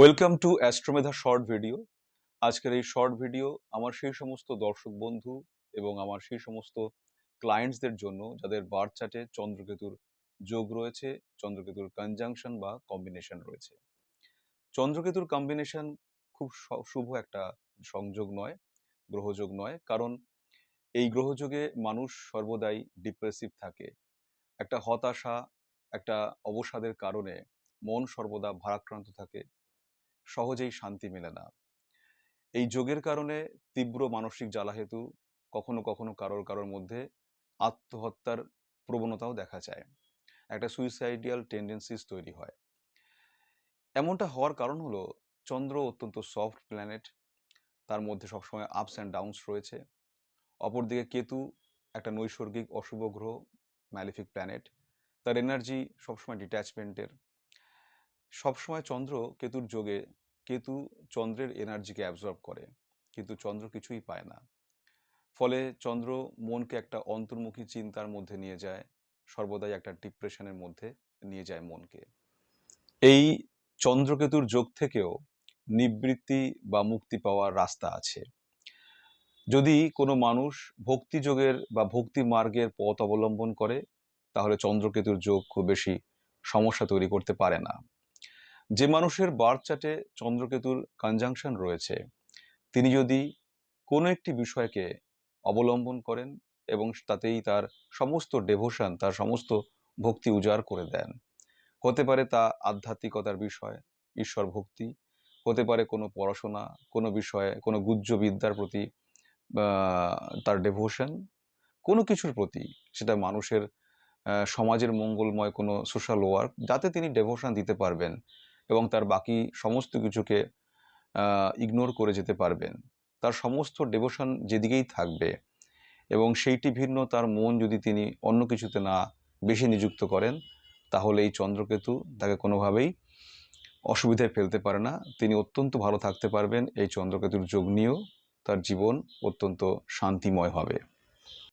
Welcome to Astromedha short video আজকের এই short video আমার সেই সমস্ত দর্শক বন্ধু এবং আমার সেই সমস্ত ক্লায়েন্টসদের জন্য, যাদের বার্থ চার্টে চন্দ্রকেতুর যোগ রয়েছে, চন্দ্রকেতুর কনজাংশন বা কম্বিনেশন রয়েছে। চন্দ্রকেতুর কম্বিনেশন খুব শুভ একটা সংযোগ নয়, গ্রহযোগ নয়, কারণ এই গ্রহযোগে মানুষ সর্বদাই ডিপ্রেসিভ থাকে। একটা হতাশা, একটা অবসাদের কারণে মন সর্বদা ভারাক্রান্ত থাকে। সহজেই শান্তি মেলে না। এই যোগের কারণে তীব্র মানসিক জ্বালা হেতু কখনো কখনো কারোর কারোর মধ্যে আত্মহত্যার প্রবণতাও দেখা যায়। একটা সুইসাইডিয়াল টেন্ডেন্সিস তৈরি হয়। এমনটা হওয়ার কারণ হলো, চন্দ্র অত্যন্ত সফট প্ল্যানেট তার মধ্যে সবসময় আপস অ্যান্ড ডাউনস রয়েছে। অপরদিকে কেতু একটা নৈসর্গিক অশুভ গ্রহ ম্যালিফিক প্ল্যানেট তার এনার্জি সবসময় ডিট্যাচমেন্টের সবসময় চন্দ্র কেতুর যোগে কেতু চন্দ্রের এনার্জিকে অ্যাবজর্ব করে, কিন্তু চন্দ্র কিছুই পায় না। ফলে চন্দ্র মনকে একটা অন্তর্মুখী চিন্তার মধ্যে নিয়ে যায়, সর্বদাই একটা ডিপ্রেশনের মধ্যে নিয়ে যায় মনকে। এই চন্দ্রকেতুর যোগ থেকেও নিবৃত্তি বা মুক্তি পাওয়ার রাস্তা আছে। যদি কোনো মানুষ ভক্তি যোগের বা ভক্তি মার্গের পথ অবলম্বন করে, তাহলে চন্দ্রকেতুর যোগ খুব বেশি সমস্যা তৈরি করতে পারে না। যে মানুষের বার্থ চার্টে চন্দ্রকেতুর কনজাংশন রয়েছে, তিনি যদি কোনো একটি বিষয়কে অবলম্বন করেন এবং তাতেই তার সমস্ত ডেভোশন তার সমস্ত ভক্তি উজাড় করে দেন। হতে পারে তা আধ্যাত্মিকতার বিষয়, ঈশ্বর ভক্তি, হতে পারে কোনো পড়াশোনা, কোনো বিষয়ে, কোনো গুজ্জ বিদ্যার প্রতি তার ডেভোশন কোনো কিছুর প্রতি সেটা মানুষের সমাজের মঙ্গলময় কোনো সোশ্যাল ওয়ার্ক যাতে তিনি ডেভোশন দিতে পারবেন। এবং তার বাকি সমস্ত কিছুকে ইগনোর করে যেতে পারবেন। তার সমস্ত ডেভোশন যেদিকেই থাকবে এবং সেইটি ভিন্ন তার মন যদি তিনি অন্য কিছুতে না বেশি নিযুক্ত করেন, তাহলে এই চন্দ্রকেতু তাকে কোনোভাবেই অসুবিধায় ফেলতে পারে না। তিনি অত্যন্ত ভালো থাকতে পারবেন। এই চন্দ্রকেতুর যোগ নিয়েও তার জীবন অত্যন্ত শান্তিময় হবে।